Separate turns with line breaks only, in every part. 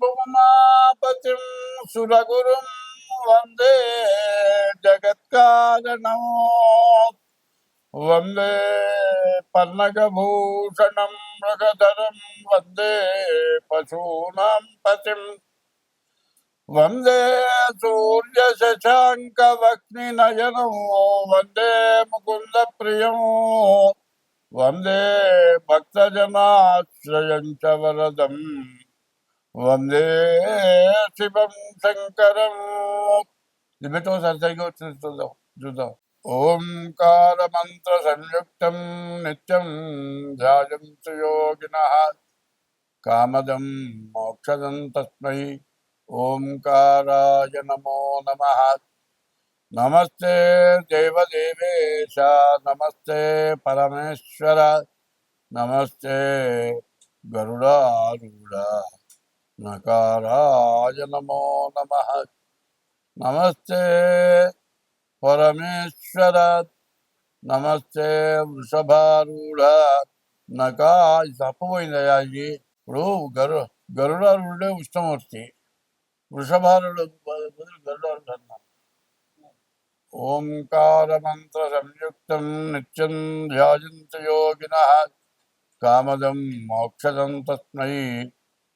వందే శంభుమాపతిం సురగురుం వందే జగత్కారణం వందే పన్నగభూషణం మృగధరం వందే పశూనాం పతిం వందే సూర్య శశాంక వక్ని నయనం వందే ముకుంద ప్రియం వందే భక్తజనాశ్రయం చ వరదం వందే శివం శంకరం. లిమిటో సరిసరిగా వచ్చింది చూద్దాం చూద్దాం. ఓంకార మంత్ర సంయుక్తం నిత్యం ధ్యాయం సుయోగిన. కామదం మోక్షదం తస్మై ఓంకారాయ నమో నమ. నమస్తే దేవదేవేశ నమస్తే పరమేశ్వర నమస్తే గరుడారుడా నకారాయ నమో నమ. నమస్తే పరమేశ్వర నమస్తే వృషభారూఢ. నకాయ ఇది తప్పపోయిందయ్యా ఇది. ఇప్పుడు గరు గరుడారుడే ఉష్ణమూర్తి. వృషభారుడు బదులు గరుడారుడు అన్నారు ఓంకార మంత్ర సంయుక్తం నిత్యం ధ్యాయంత యోగిన. కామదం మోక్షదం తస్మై.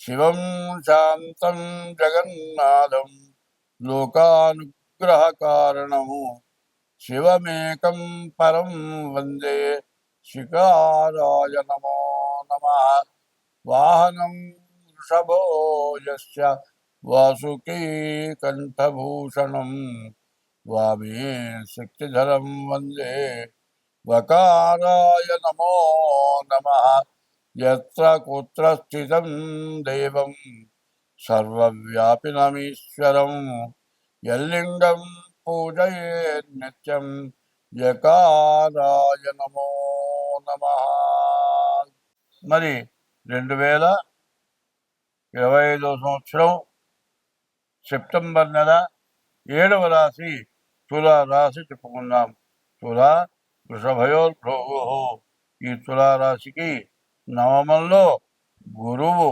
శివం శాంతం జగన్నాథం లోకానుగ్రహకారణము శివమేకం పరం వందే శిఖారాయ నమో నమ. వాహనం వృషభో యస్య వాసుకీ కంఠభూషణం వామే శక్తిధరం వందే వకారాయ నమో నమ. యత్ర కుత్ర స్థితం దేవం సర్వవ్యాపినమీశ్వరం యల్లింగం పూజయే నిత్యం యకారాయ నమో నమ మరి రెండు వేల ఇరవై ఐదో సంవత్సరం సెప్టెంబర్ నెల ఏడవ రాశి తులా రాశి చెప్పుకున్నాం తులా వృషభయోర్భృగు ఈ తులా రాశికి నవమంలో గురువు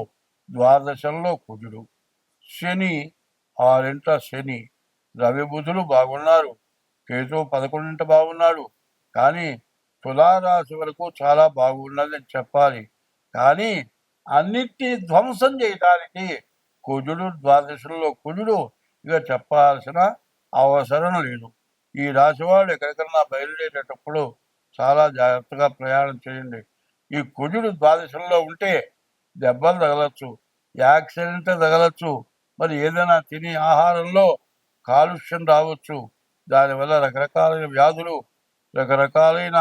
ద్వాదశంలో కుజుడు. శని ఆరింట శని. రవి బుధులు బాగున్నారు. కేతు పదకొండింట బాగున్నాడు. కానీ తులారాశి వరకు చాలా బాగున్నదని చెప్పాలి. కానీ అన్నిటినీ ధ్వంసం చేయటానికి కుజుడు ద్వాదశంలో కుజుడు ఇక చెప్పాల్సిన అవసరం లేదు. ఈ రాశి వాళ్ళు ఎక్కడికన్నా బయలుదేరేటప్పుడు చాలా జాగ్రత్తగా ప్రయాణం చేయండి. ఈ కుజుడు ద్వాదశంలో ఉంటే దెబ్బలు తగలచ్చు యాక్సిడెంట్ తగలచ్చు మరి ఏదైనా తినే ఆహారంలో కాలుష్యం రావచ్చు. దానివల్ల రకరకాలైన వ్యాధులు రకరకాలైన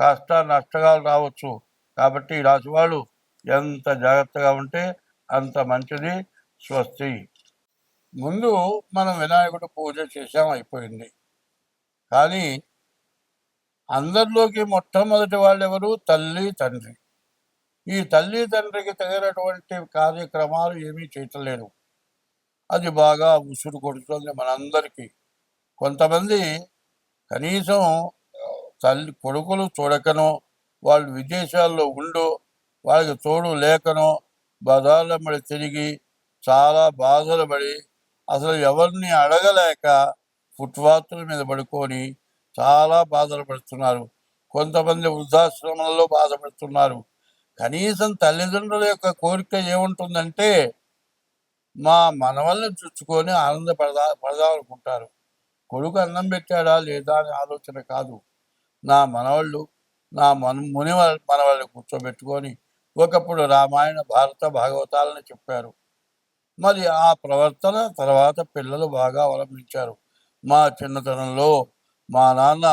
కష్ట నష్టాలు రావచ్చు. కాబట్టి ఈ రాశి వాళ్ళు ఎంత జాగ్రత్తగా ఉంటే అంత మంచిది స్వస్తి. ముందు మనం వినాయకుడు పూజ చేసాం అయిపోయింది. కానీ అందరిలోకి మొట్టమొదటి వాళ్ళు ఎవరు తల్లి తండ్రి. ఈ తల్లి తండ్రికి తగినటువంటి కార్యక్రమాలు ఏమీ చేయట్లేరు అది బాగా ఉసురు కొడుతుంది మనందరికీ. కొంతమంది కనీసం తల్లి కొడుకులు చూడకనో వాళ్ళు విదేశాల్లో ఉండు వాళ్ళకి తోడు లేకనో బదాలమ్మడి తిరిగి చాలా బాధలు పడి అసలు ఎవరిని అడగలేక ఫుట్పాత్ల మీద పడుకొని చాలా బాధలు పడుతున్నారు కొంతమంది వృద్ధాశ్రమంలో బాధపడుతున్నారు. కనీసం తల్లిదండ్రుల యొక్క కోరిక ఏముంటుందంటే మా మనవల్ని చూసుకొని ఆనందపడదా పడదామనుకుంటారు. కొడుకు అన్నం పెట్టాడా లేదా అనే ఆలోచన కాదు. నా మనవాళ్ళు నా మన ముని మనవాళ్ళు కూర్చోబెట్టుకొని ఒకప్పుడు రామాయణ భారత భాగవతాలను చెప్పారు. మరి ఆ ప్రవర్తన తర్వాత పిల్లలు బాగా అవలంబించారు. మా చిన్నతనంలో మా నాన్న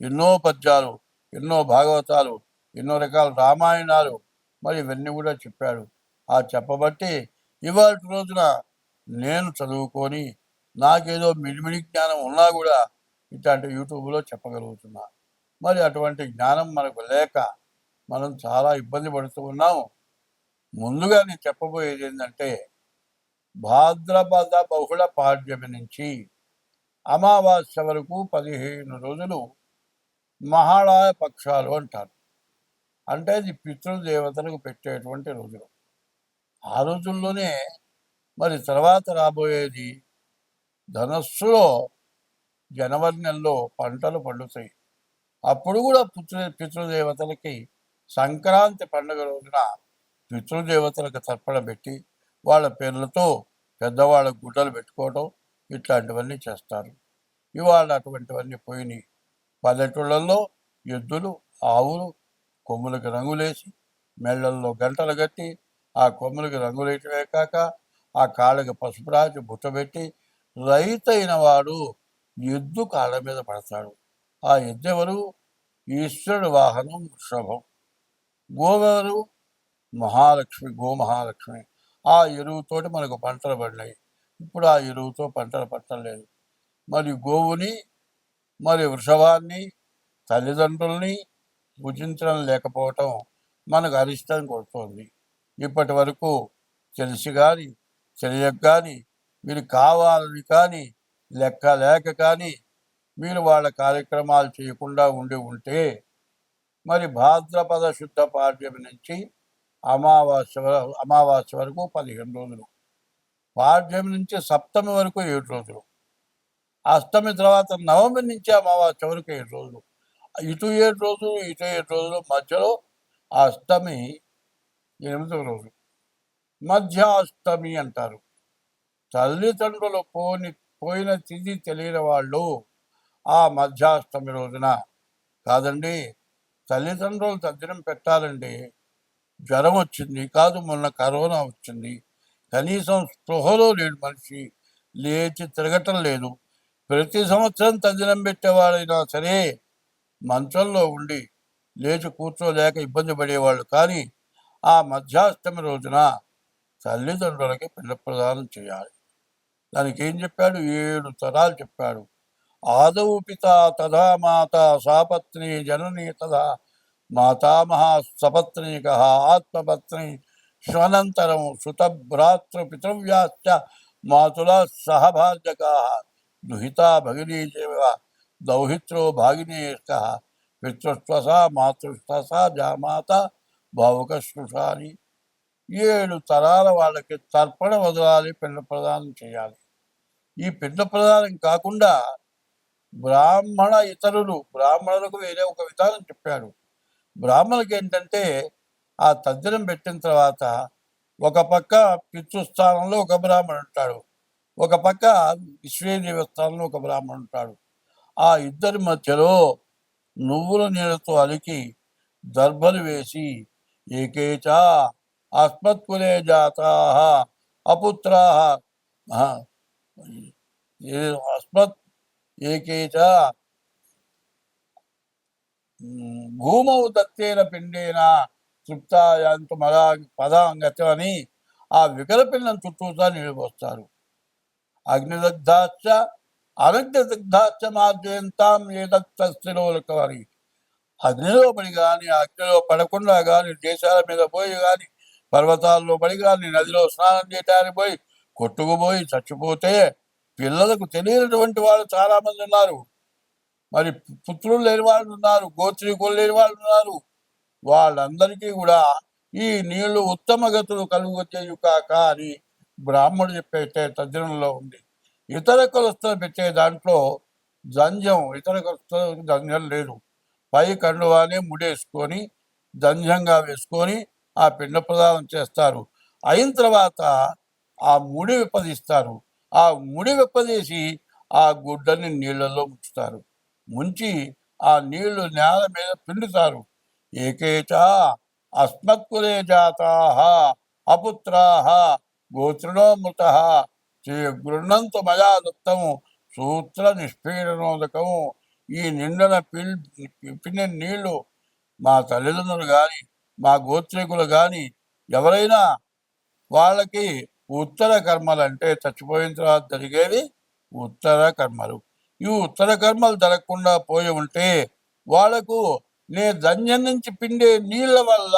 ఎన్నో పద్యాలు ఎన్నో భాగవతాలు ఎన్నో రకాల రామాయణాలు మరి ఇవన్నీ కూడా చెప్పాడు. ఆ చెప్పబట్టి ఇవాళ రోజున నేను చదువుకొని నాకేదో మిడిమిడి జ్ఞానం ఉన్నా కూడా ఇట్లాంటి యూట్యూబ్లో చెప్పగలుగుతున్నా. మరి అటువంటి జ్ఞానం మనకు లేక మనం చాలా ఇబ్బంది పడుతూ ఉన్నాం ముందుగా నేను చెప్పబోయేది ఏంటంటే భాద్రపద బహుళ పాడ్యమి నుంచి అమావాస్య వరకు పదిహేను రోజులు మహాళాయ పక్షాలు అంటారు. అంటే ఇది పితృదేవతలకు పెట్టేటువంటి రోజులు. ఆ రోజుల్లోనే మరి తర్వాత రాబోయేది ధనస్సులో జనవరి నెలలో పంటలు పండుతాయి. అప్పుడు కూడా పితృ పితృదేవతలకి సంక్రాంతి పండుగ రోజున పితృదేవతలకు తర్పణ పెట్టి వాళ్ళ పేర్లతో పెద్దవాళ్ళ గుడ్డలు పెట్టుకోవటం ఇట్లాంటివన్నీ చేస్తారు. ఇవాళ అటువంటివన్నీ పోయినాయి. పల్లెటూళ్ళల్లో ఎద్దులు ఆవులు కొమ్ములకు రంగులేసి మెళ్ళల్లో గంటలు కట్టి ఆ కొమ్ములకు రంగులేయటమే కాక ఆ కాళ్ళకి పసుపు రాసి బుట్టబెట్టి రైతైన వాడు ఎద్దు కాళ్ళ మీద పడతాడు. ఆ ఎద్దు ఎవరు ఈశ్వరుడు వాహనం వృషభం గోవెవరు మహాలక్ష్మి గోమహాలక్ష్మి. ఆ ఎరువుతోటి మనకు పంటలు పడినాయి. ఇప్పుడు ఆ ఎరువుతో పంటలు పట్టలేదు. మరి గోవుని మరి వృషభాన్ని తల్లిదండ్రుల్ని పూజించడం లేకపోవటం మనకు అరిష్టం కొడుతోంది. ఇప్పటి వరకు తెలిసి కానీ తెలియక కానీ మీరు కావాలని కానీ లెక్క లేక కానీ మీరు వాళ్ళ కార్యక్రమాలు చేయకుండా ఉండి ఉంటే మరి భాద్రపద శుద్ధ పాఠ్యం నుంచి అమావాస్య వర- అమావాస్య వరకు పదిహేను రోజులు పాడ్యమి నుంచి సప్తమి వరకు ఏడు రోజులు. అష్టమి తర్వాత నవమి నుంచి అమావాస్య వరకు ఏడు రోజులు. ఇటు ఏడు రోజులు ఇటు ఏడు రోజులు మధ్యలో ఆ అష్టమి ఎనిమిదవ రోజు. మధ్యాష్టమి అంటారు. తల్లిదండ్రులు పోని పోయిన తిథి తెలియని వాళ్ళు ఆ మధ్యాష్టమి రోజున కాదండి తల్లిదండ్రులు తద్దినం పెట్టాలండి. జ్వరం వచ్చింది కాదు మొన్న కరోనా వచ్చింది. కనీసం స్పృహలో లేడు మనిషి లేచి తిరగటం లేదు. ప్రతి సంవత్సరం తదినం పెట్టేవాడైనా సరే మంచంలో ఉండి లేచి కూర్చోలేక ఇబ్బంది పడేవాళ్ళు. కానీ ఆ మధ్యాష్టమి రోజున తల్లిదండ్రులకి పిల్ల ప్రదానం చేయాలి. దానికి ఏం చెప్పాడు? ఏడు తరాలు చెప్పాడు. ఆదౌ పిత తథా మాత సాపత్ని జనని తథా మాతామహ సపత్నీక ఆత్మపత్ని శ్వనంతరం సుతభ్రాతృ పితృవ్యాశ్చ మాతుల సహభాజకా దుహితా భగినీ చేవ దౌహిత్రో భాగినేష్క పితృస్వస మాతృస్వస జామాత భావుక శృషాని ఏడు తరాల వాళ్ళకి తర్పణ వదలాలి పిండ ప్రదానం చేయాలి. ఈ పిండ ప్రదానం కాకుండా బ్రాహ్మణ ఇతరులు బ్రాహ్మణులకు వేరే ఒక విధానం చెప్పాడు. బ్రాహ్మణులకు ఏంటంటే ఆ తద్దినం పెట్టిన తర్వాత ఒక పక్క పితృస్థానంలో ఒక బ్రాహ్మణుడు ఉంటాడు. ఒక పక్క విశ్వేదేవ స్థానంలో ఒక బ్రాహ్మణుడు ఉంటాడు. ఆ ఇద్దరి మధ్యలో నువ్వుల నీళ్ళతో అలికి దర్భలు వేసి ఏకేచ అస్మత్కులే జాతా అపుత్రా అస్మత్ ఏకేచ భూమౌ దత్తేన పిండేన తృప్తాయంతు మదా పదాంగతం అంగతమని ఆ వికలపిల్లను చుట్టూతా నిలిపోస్తారు అగ్నిదగ్ధాచ అనగ్నిదగ్ధాచ మార్జయంతాం ఏదత్తిలోకవరి అగ్నిలో పడి కానీ అగ్నిలో పడకుండా కానీ దేశాల మీద పోయి కానీ పర్వతాల్లో పడి కానీ నదిలో స్నానం చేయడానికి పోయి కొట్టుకుపోయి చచ్చిపోతే పిల్లలకు తెలియనటువంటి వాళ్ళు చాలామంది ఉన్నారు. మరి పుత్రులు లేని వాళ్ళు ఉన్నారు గోత్రీకులు లేని వాళ్ళు ఉన్నారు. వాళ్ళందరికీ కూడా ఈ నీళ్ళు ఉత్తమ గతులు కలుగొచ్చేయు కాక అని బ్రాహ్మణుడు చెప్పే తద్దినంలో ఉంది. ఇతర కులస్తులు పెట్టే దాంట్లో జంజం ఇతర కులస్తులకు జంజం లేదు. పై కండువానే ముడేసుకొని జంజంగా వేసుకొని ఆ పిండ ప్రదానం చేస్తారు. అయిన తర్వాత ఆ ముడి విప్పదీస్తారు. ఆ ముడి విప్పదీసి ఆ గుడ్డని నీళ్ళలో ముంచుతారు. ముంచి ఆ నీళ్ళు నేల మీద పిండుతారు. ఏకేచ? అస్మత్కులే జాతా అపుత్రా గోత్రుణోమృత గృహంతు మయా దత్తము సూత్ర నిష్పీడనోదకము. ఈ నిండన పిల్ పిన్న నీళ్ళు మా తల్లిదండ్రులు కానీ మా గోత్రికులు కానీ ఎవరైనా వాళ్ళకి ఉత్తర కర్మలు అంటే చచ్చిపోయిన తర్వాత జరిగేది ఉత్తర కర్మలు. ఈ ఉత్తర కర్మలు జరగకుండా పోయి ఉంటే వాళ్ళకు నే ధన్యం నుంచి పిండే నీళ్ళ వల్ల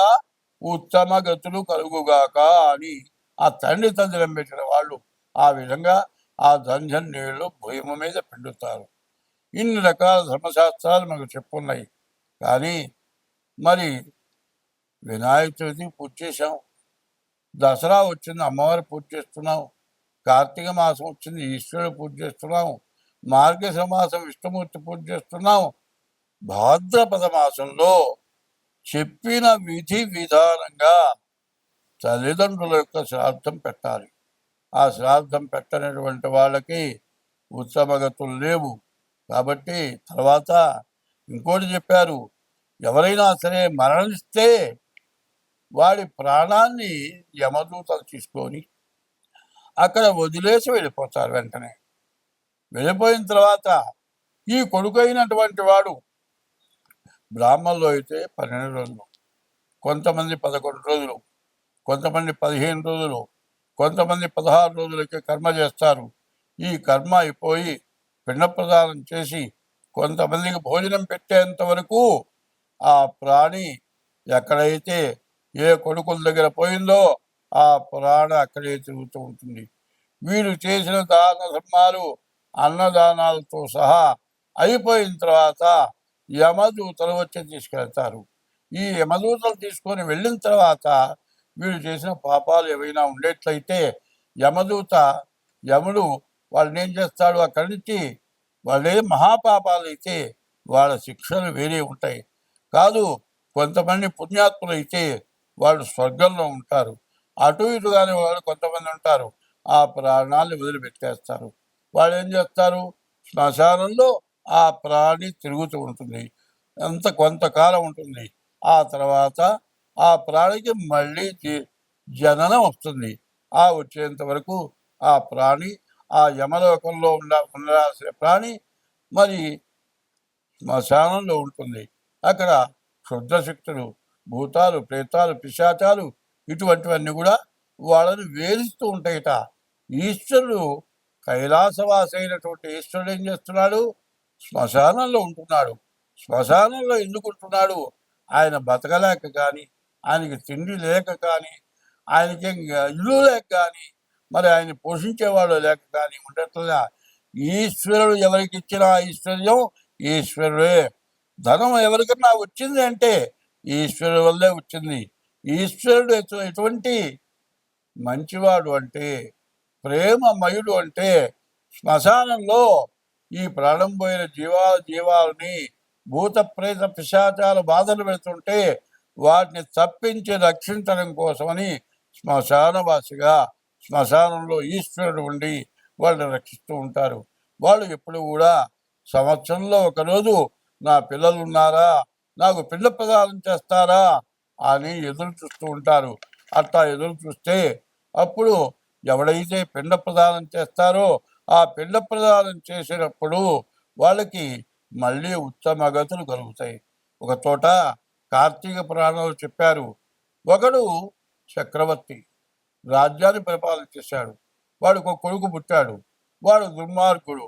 ఉత్తమ గతులు కలుగుగాక అని ఆ తండ్రి తండ్రి పెట్టిన వాళ్ళు ఆ విధంగా ఆ ధన్యం నీళ్ళు భూమి మీద పిండుతారు. ఇన్ని రకాల ధర్మశాస్త్రాలు మనకు చెప్పున్నాయి. కానీ మరి వినాయక చవితి పూజ చేశాం. దసరా వచ్చింది అమ్మవారి పూజ చేస్తున్నాం. కార్తీక మాసం వచ్చింది ఈశ్వరుడు పూజ చేస్తున్నాం. మార్గశిర మాసం విష్ణుమూర్తి పూజ చేస్తున్నాం. భాద్రపద మాసంలో చెప్పిన విధి విధానంగా తల్లిదండ్రుల యొక్క శ్రాద్ధం పెట్టాలి. ఆ శ్రాద్ధం పెట్టనటువంటి వాళ్ళకి ఉత్సవగతులు లేవు. కాబట్టి తర్వాత ఇంకోటి చెప్పారు ఎవరైనా సరే మరణిస్తే వాడి ప్రాణాన్ని యమదూతలు తీసుకొని అక్కడ వదిలేసి వెళ్ళిపోతారు వెంటనే. వెళ్ళిపోయిన తర్వాత ఈ కొడుకైనటువంటి వాడు బ్రాహ్మణులు అయితే పన్నెండు రోజులు కొంతమంది పదకొండు రోజులు కొంతమంది పదిహేను రోజులు కొంతమంది పదహారు రోజులకి కర్మ చేస్తారు. ఈ కర్మ అయిపోయి పిండ ప్రదానం చేసి కొంతమందికి భోజనం పెట్టేంత వరకు ఆ ప్రాణి ఎక్కడైతే ఏ కొడుకుల దగ్గర పోయిందో ఆ ప్రాణ అక్కడే తిరుగుతూ ఉంటుంది. వీరు చేసిన దాన ధర్మాలు అన్నదానాలతో సహా అయిపోయిన తర్వాత యమదూతలు వచ్చి తీసుకెళ్తారు. ఈ యమదూతలు తీసుకొని వెళ్ళిన తర్వాత వీళ్ళు చేసిన పాపాలు ఏవైనా ఉండేట్లయితే యమదూత యముడు వాళ్ళని ఏం చేస్తాడు? అక్కడి నుంచి వాళ్ళే మహాపాపాలు అయితే వాళ్ళ శిక్షలు వేరే ఉంటాయి. కాదు కొంతమంది పుణ్యాత్ములు అయితే వాళ్ళు స్వర్గంలో ఉంటారు. అటు ఇటు వాళ్ళు కొంతమంది ఉంటారు. ఆ ప్రాణాన్ని వదిలిపెట్టేస్తారు. వాళ్ళు ఏం చేస్తారు? శ్మశానంలో ఆ ప్రాణి తిరుగుతూ ఉంటుంది. అంత కొంతకాలం ఉంటుంది. ఆ తర్వాత ఆ ప్రాణికి మళ్ళీ జననం వస్తుంది. ఆ వచ్చేంత వరకు ఆ ప్రాణి ఆ యమలోకంలో ఉండ ఉండాల్సిన ప్రాణి మరి శ్మశానంలో ఉంటుంది. అక్కడ క్షుద్రశక్తులు భూతాలు ప్రేతాలు పిశాచాలు ఇటువంటివన్నీ కూడా వాళ్ళని వేధిస్తూ ఉంటాయిట. ఈశ్వరుడు కైలాసవాసైనటువంటి ఈశ్వరుడు ఏం చేస్తున్నాడు? శ్మశానంలో ఉంటున్నాడు. శ్మశానంలో ఎందుకు ఉంటున్నాడు ఆయన బతకలేక కానీ ఆయనకి తిండి లేక కానీ ఆయనకి ఇంకా ఇల్లు లేక కానీ మరి ఆయన పోషించేవాడు లేక కానీ ఉండట్లా ఈశ్వరుడు ఎవరికి ఇచ్చిన ఐశ్వర్యం? ఈశ్వరుడే. ధనం ఎవరికన్నా వచ్చింది అంటే ఈశ్వరుడు వల్లే వచ్చింది. ఈశ్వరుడు ఎటువంటి మంచివాడు అంటే ప్రేమమయుడు అంటే శ్మశానంలో ఈ ప్రాణం పోయిన జీవాల జీవాలని భూత ప్రేత పిశాచాల బాధలు పెడుతుంటే వాటిని తప్పించి రక్షించడం కోసమని శ్మశానవాసిగా శ్మశానంలో ఈశ్వరుడు ఉండి వాళ్ళని రక్షిస్తూ ఉంటారు. వాళ్ళు ఎప్పుడు కూడా సంవత్సరంలో ఒకరోజు నా పిల్లలు ఉన్నారా నాకు పిల్ల ప్రదానం చేస్తారా? అని ఎదురు చూస్తూ ఉంటారు. అట్లా ఎదురు చూస్తే అప్పుడు ఎవడైతే పిండ ప్రదానం చేస్తారో ఆ పిండ ప్రదానం చేసినప్పుడు వాళ్ళకి మళ్ళీ ఉత్తమ గతులు కలుగుతాయి. ఒక చోట కార్తీక పురాణాలు చెప్పారు ఒకడు చక్రవర్తి రాజ్యాన్ని పరిపాలన చేశాడు. వాడు ఒక కొడుకు పుట్టాడు. వాడు దుర్మార్గుడు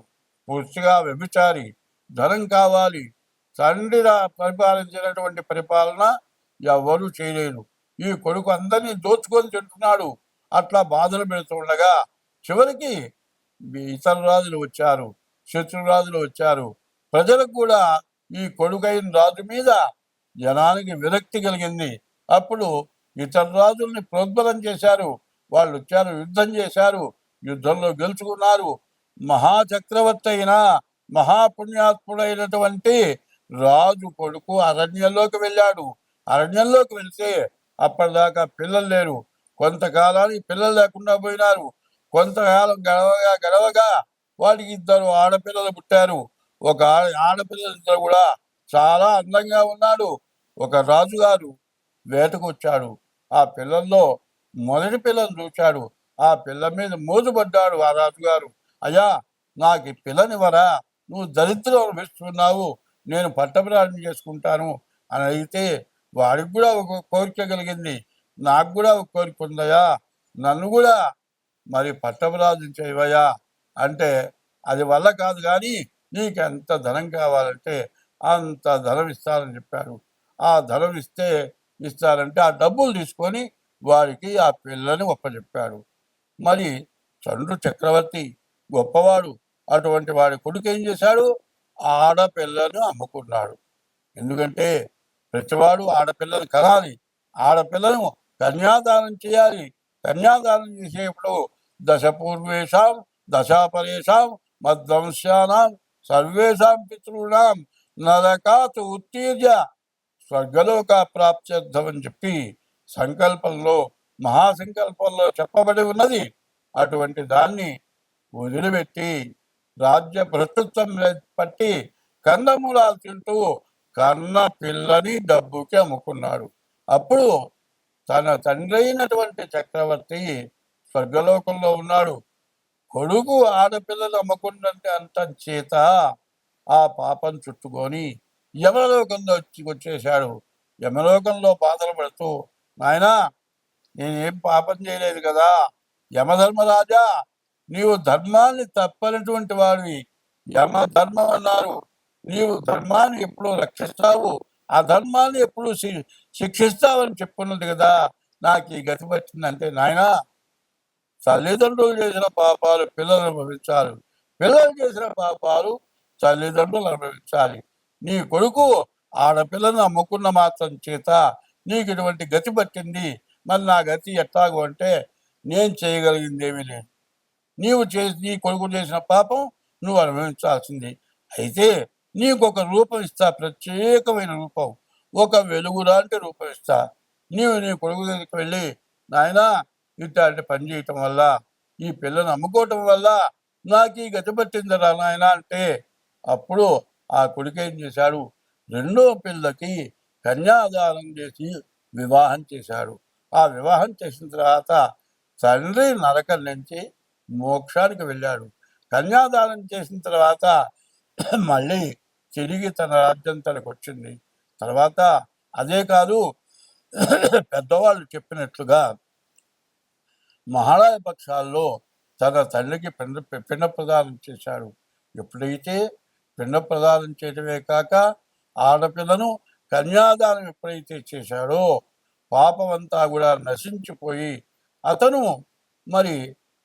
పూర్తిగా వ్యభిచారి ధనం కావాలి. తండ్రి పరిపాలించినటువంటి పరిపాలన ఎవరూ చేయలేరు. ఈ కొడుకు అందరినీ దోచుకొని తింటున్నాడు. అట్లా బాధలు పెడుతుండగా చివరికి ఇతర రాజులు వచ్చారు శత్రురాజులు వచ్చారు. ప్రజలకు కూడా ఈ కొడుకైన రాజు మీద జనానికి విరక్తి కలిగింది. అప్పుడు ఇతర రాజుల్ని ప్రోద్బలం చేశారు. వాళ్ళు వచ్చారు యుద్ధం చేశారు యుద్ధంలో గెలుచుకున్నారు. మహాచక్రవర్తి అయిన మహాపుణ్యాత్ముడైనటువంటి రాజు కొడుకు అరణ్యంలోకి వెళ్ళాడు. అరణ్యంలోకి వెళ్తే అప్పటిదాకా పిల్లలు లేరు. కొంతకాలానికి పిల్లలు లేకుండా పోయినారు. కొంతకాలం గడవగా గడవగా వాడికి ఇద్దరు ఆడపిల్లలు పుట్టారు. ఒక ఆడపిల్లలు ఇద్దరు కూడా చాలా అందంగా ఉన్నాడు. ఒక రాజుగారు వేటకు వచ్చాడు ఆ పిల్లల్లో మొదటి పిల్లను చూశాడు. ఆ పిల్ల మీద మోజుపడ్డాడు ఆ రాజుగారు. అయ్యా నాకు ఈ పిల్లనివరా నువ్వు దరిద్రం అనిపిస్తున్నావు నేను పట్టప్రాణం చేసుకుంటాను. అని అడిగితే వాడికి కూడా ఒక కోరిక కలిగింది. నాకు కూడా ఒక కోరిక ఉందయ్యా. నన్ను కూడా మరి పట్టభరాజు చేయవయా అంటే అది వల్ల కాదు కానీ నీకు ఎంత ధనం కావాలంటే అంత ధనం ఇస్తారని చెప్పారు ఆ ధనం ఇస్తే ఇస్తారంటే ఆ డబ్బులు తీసుకొని వారికి ఆ పిల్లని ఒప్పచెప్పాడు. మరి చంద్రు చక్రవర్తి గొప్పవాడు. అటువంటి వాడి కొడుకు ఏం చేశాడు? ఆడపిల్లను అమ్ముకున్నాడు. ఎందుకంటే ప్రతివాడు ఆడపిల్లను కనాలి ఆడపిల్లను కన్యాదానం చేయాలి. కన్యాదానం చేసేప్పుడు దశ పూర్వేషాం దశాపరేషాం మధ్వంశానాం సర్వేషాం పితృణాం నరకాత్ ఉత్తీర్య స్వర్గలోక ప్రాప్త్యర్థం అని చెప్పి సంకల్పంలో మహాసంకల్పంలో చెప్పబడి ఉన్నది. అటువంటి దాన్ని వదిలిపెట్టి రాజ్య భ్రష్టత్వం పట్టి కందమూలాలు తింటూ కన్న పిల్లని డబ్బుకి అమ్ముకున్నాడు. అప్పుడు తన తండ్రైనటువంటి చక్రవర్తి స్వర్గలోకంలో ఉన్నాడు. కొడుకు ఆడపిల్లలు అమ్మకుండంటే అంత చేత ఆ పాపం చుట్టుకొని యమలోకంలో వచ్చి వచ్చేశాడు. యమలోకంలో బాధలు పడుతూ నాయనా నేనేం పాపం చేయలేదు కదా. యమధర్మరాజా నీవు ధర్మాన్ని తప్పనటువంటి వాడివి. యమ ధర్మం అన్నారు. నీవు ధర్మాన్ని ఎప్పుడు రక్షిస్తావు. ఆ ధర్మాన్ని ఎప్పుడు శిక్షిస్తామని శిక్షిస్తావని చెప్పున్నది కదా నాకు ఈ గతి వచ్చిందంటే నాయనా తల్లిదండ్రులు చేసిన పాపాలు పిల్లలు అనుభవించాలి. పిల్లలు చేసిన పాపాలు తల్లిదండ్రులు అనుభవించాలి. నీ కొడుకు ఆడపిల్లను అమ్ముకున్న మాత్రం చేత నీకు ఇటువంటి గతి పట్టింది. మరి నా గతి ఎట్లాగో అంటే నేను చేయగలిగింది ఏమీ లేదు. నీవు చేసి నీ కొడుకు చేసిన పాపం నువ్వు అనుభవించాల్సింది. అయితే నీకు ఒక రూపం ఇస్తా ప్రత్యేకమైన రూపం. ఒక వెలుగు లాంటి నీవు నీ కొడుకు దగ్గరికి వెళ్ళి నాయనా ఇట్లాంటి పని చేయటం వల్ల ఈ పిల్లను అమ్ముకోవటం వల్ల నాకు ఈ గతి పట్టిందిరా నాయన అంటే అప్పుడు ఆ కొడుకు ఏం చేశాడు? రెండో పిల్లకి కన్యాదానం చేసి వివాహం చేశాడు. ఆ వివాహం చేసిన తర్వాత తండ్రి నరకం నుంచి మోక్షానికి వెళ్ళాడు. కన్యాదానం చేసిన తర్వాత మళ్ళీ తిరిగి తన రాజ్యం తనకు వచ్చింది. తర్వాత అదే కాదు పెద్దవాళ్ళు చెప్పినట్లుగా మహాళయ పక్షాల్లో తన తల్లికి పిండ పిండ ప్రదానం చేశాడు. ఎప్పుడైతే పిండ ప్రదానం చేయడమే కాక ఆడపిల్లను కన్యాదానం ఎప్పుడైతే చేశాడో పాపమంతా కూడా నశించిపోయి అతను మరి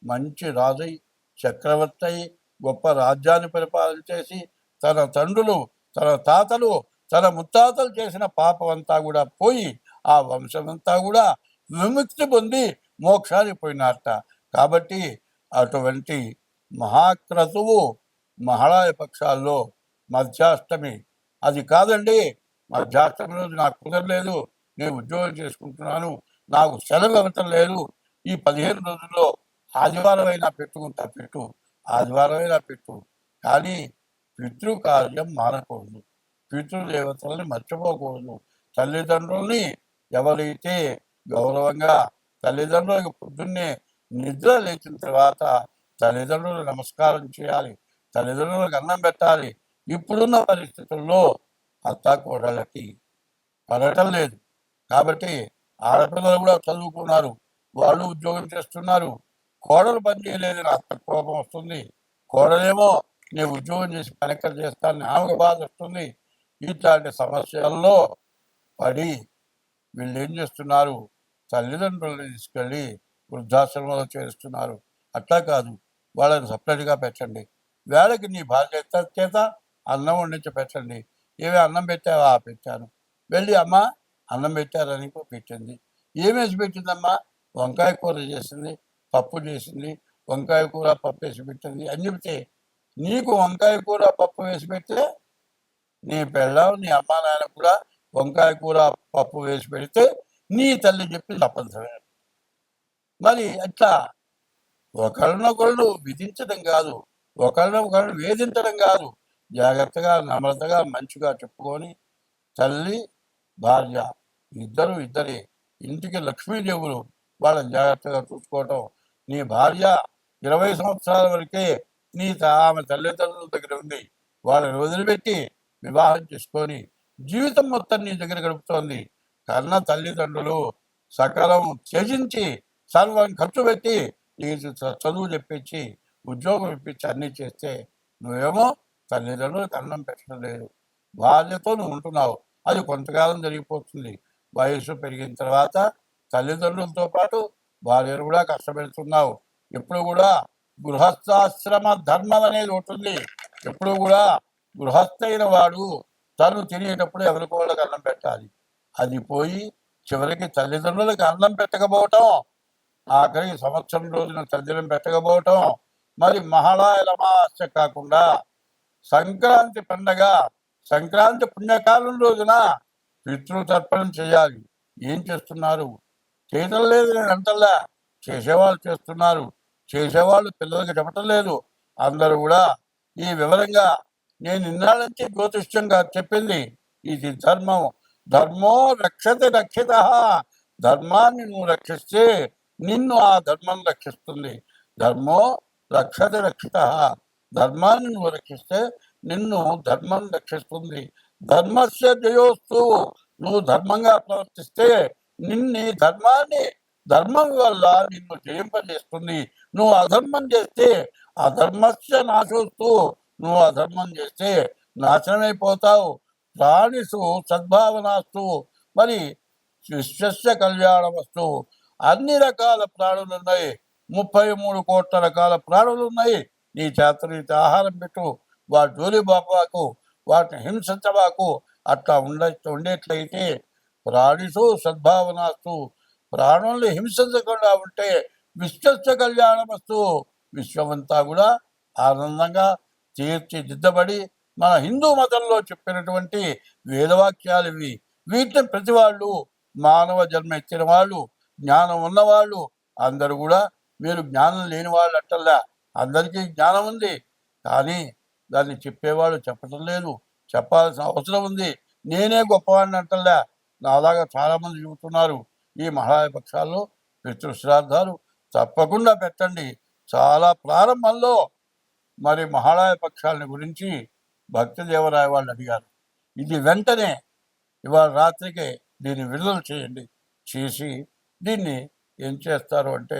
మంచి రాజై చక్రవర్తి అయి గొప్ప రాజ్యాన్ని పరిపాలన చేసి తన తండ్రులు తన తాతలు తన ముత్తాతలు చేసిన పాపం అంతా కూడా పోయి ఆ వంశమంతా కూడా విముక్తి పొంది మోక్షానికి పోయినారట. కాబట్టి అటువంటి మహాక్రతువు మహాళాయ పక్షాల్లో మధ్యాష్టమి. అది కాదండి మధ్యాష్టమి రోజు నాకు కుదరలేదు నేను ఉద్యోగం చేసుకుంటున్నాను నాకు సెలవు ఇవ్వటం లేదు. ఈ పదిహేను రోజుల్లో ఆదివారం అయినా పెట్టుకుంటా పెట్టు ఆదివారం అయినా పెట్టు. కానీ పితృకార్యం మానకూడదు. పితృదేవతల్ని మర్చిపోకూడదు. తల్లిదండ్రుల్ని ఎవరైతే గౌరవంగా తల్లిదండ్రులకు పొద్దున్నే నిద్ర లేచిన తర్వాత తల్లిదండ్రులు నమస్కారం చేయాలి తల్లిదండ్రులకు అన్నం పెట్టాలి. ఇప్పుడున్న పరిస్థితుల్లో అత్త కోడళ్ళకి పడటం లేదు. కాబట్టి ఆడపిల్లలు కూడా చదువుకున్నారు వాళ్ళు ఉద్యోగం చేస్తున్నారు. కోడలు పని చేయలేదు అత్త కోపం వస్తుంది. కోడలేమో నేను ఉద్యోగం చేసి పనికర చేస్తానని ఆమెకు బాధ వస్తుంది ఇట్లాంటి సమస్యల్లో పడి వీళ్ళు ఏం చేస్తున్నారు? తల్లిదండ్రులను తీసుకెళ్ళి వృద్ధాశ్రమంలో చేరుస్తున్నారు. అట్లా కాదు. వాళ్ళని సపరేట్గా పెట్టండి. వేళకి నీ భార్య చేత? అన్నం వండించి పెట్టండి. ఏమి అన్నం పెట్టావా? "ఆ, పెట్టాను. వెళ్ళి అమ్మ అన్నం పెట్టారని పెట్టింది. ఏమేసి పెట్టిందమ్మా? వంకాయ కూర చేసింది పప్పు చేసింది వంకాయ కూర పప్పు వేసి పెట్టింది అని చెప్తే నీకు వంకాయ కూర పప్పు వేసి పెడితే నీ పిల్లం నీ అమ్మ నాయన కూడా వంకాయ కూర పప్పు వేసి పెడితే నీ తల్లి చెప్పి తప్పనిసరి. మరి అట్లా ఒకరినొకరు విధించడం కాదు. ఒకరినొకరు వేధించడం కాదు. జాగ్రత్తగా నమ్రతగా మంచిగా చెప్పుకొని తల్లి భార్య ఇద్దరు ఇద్దరే ఇంటికి లక్ష్మీదేవులు వాళ్ళని జాగ్రత్తగా చూసుకోవటం. నీ భార్య ఇరవై సంవత్సరాల వరకే నీ ఆమె తల్లిదండ్రుల దగ్గర ఉంది. వాళ్ళని వదిలిపెట్టి వివాహం చేసుకొని జీవితం మొత్తం నీ దగ్గర గడుపుతోంది. కన్న తల్లిదండ్రులు సకాలం త్యజించి సర్వం ఖర్చు పెట్టి నీకు చదువు చెప్పించి ఉద్యోగం ఇప్పించి అన్నీ చేస్తే నువ్వేమో తల్లిదండ్రులు కన్నం పెట్టడం లేదు. బాధ్యతో నువ్వు ఉంటున్నావు. అది కొంతకాలం జరిగిపోతుంది. వయసు పెరిగిన తర్వాత తల్లిదండ్రులతో పాటు భార్యను కూడా కష్టపెడుతున్నావు. ఎప్పుడు కూడా గృహస్థాశ్రమ ధర్మం అనేది ఉంటుంది ఎప్పుడు కూడా గృహస్థైన వాడు తను తినేటప్పుడు ఎవరికి వాళ్ళకి అన్నం పెట్టాలి. అది పోయి చివరికి తల్లిదండ్రులకు అన్నం పెట్టకపోవటం ఆఖరికి సంవత్సరం రోజున తల్లిదండ్రులు పెట్టకపోవటం మరి మహాళాయల కాకుండా సంక్రాంతి పండగ సంక్రాంతి పుణ్యకాలం రోజున పితృతర్పణం చేయాలి. ఏం చేస్తున్నారు? చేయటం లేదు నేను అంటల్లా. చేసేవాళ్ళు చేస్తున్నారు. చేసేవాళ్ళు పిల్లలకి చెప్పటం లేదు. అందరూ కూడా ఈ వివరంగా నేను ఇన్నాళ్ళ నుంచి జ్యోతిష్యంగా చెప్పింది. ఇది ధర్మం. ధర్మో రక్షతే రక్షిత. ధర్మాన్ని నువ్వు రక్షిస్తే నిన్ను ఆ ధర్మం రక్షిస్తుంది. ధర్మో రక్షతే రక్షిత. ధర్మాన్ని నువ్వు రక్షిస్తే నిన్ను ధర్మం రక్షిస్తుంది. ధర్మస్య జయోస్తు. నువ్వు ధర్మంగా ప్రవర్తిస్తే నిన్ని ధర్మాన్ని ధర్మం వల్ల నిన్ను జయింపజేస్తుంది. నువ్వు అధర్మం చేస్తే అధర్మస్య నాశోస్తూ. నువ్వు అధర్మం చేస్తే నాశనమైపోతావు. ప్రాణిసు సద్భావనాస్తు మరి విశ్వస్య కళ్యాణ వస్తువు అన్ని రకాల ప్రాణులు ఉన్నాయి ముప్పై మూడు కోట్ల రకాల ప్రాణులు ఉన్నాయి నీ చేతనీతి ఆహారం పెట్టు. వాటి జోలి బాబాకు వాటిని హింసించబాకు. అట్లా ఉండ ఉండేట్లయితే ప్రాణిసు సద్భావనాస్తు ప్రాణుల్ని హింసించకుండా ఉంటే విశ్వస్య వస్తువు విశ్వమంతా కూడా ఆనందంగా తీర్చిదిద్దబడి మన హిందూ మతంలో చెప్పినటువంటి వేదవాక్యాలు ఇవి. వీటిని ప్రతి వాళ్ళు మానవ జన్మ ఇచ్చిన వాళ్ళు జ్ఞానం ఉన్నవాళ్ళు అందరూ కూడా మీరు జ్ఞానం లేని వాళ్ళు అట్టల్లా అందరికీ జ్ఞానం ఉంది. కానీ దాన్ని చెప్పేవాళ్ళు చెప్పటం లేదు. చెప్పాల్సిన అవసరం ఉంది. నేనే గొప్పవాడిని అంటల్లా. నాలాగా చాలామంది చూస్తున్నారు ఈ మహాయపక్షాల్లో పితృశ్రాద్ధాలు తప్పకుండా పెట్టండి. చాలా ప్రారంభంలో మరి మహాలయ పక్షాలని గురించి భక్తి దేవరాయ వాళ్ళు అడిగారు. ఇది వెంటనే ఇవాళ రాత్రికే దీన్ని విడుదల చేయండి. చేసి దీన్ని ఏం చేస్తారు అంటే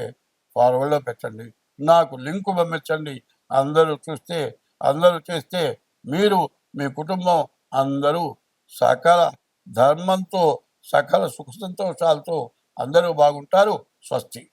ఫార్వర్డ్లో పెట్టండి. నాకు లింకు పంపించండి. అందరూ చూస్తే అందరూ చేస్తే మీరు మీ కుటుంబం అందరూ సకల ధర్మంతో సకల సుఖ సంతోషాలతో అందరూ బాగుంటారు. స్వస్తి.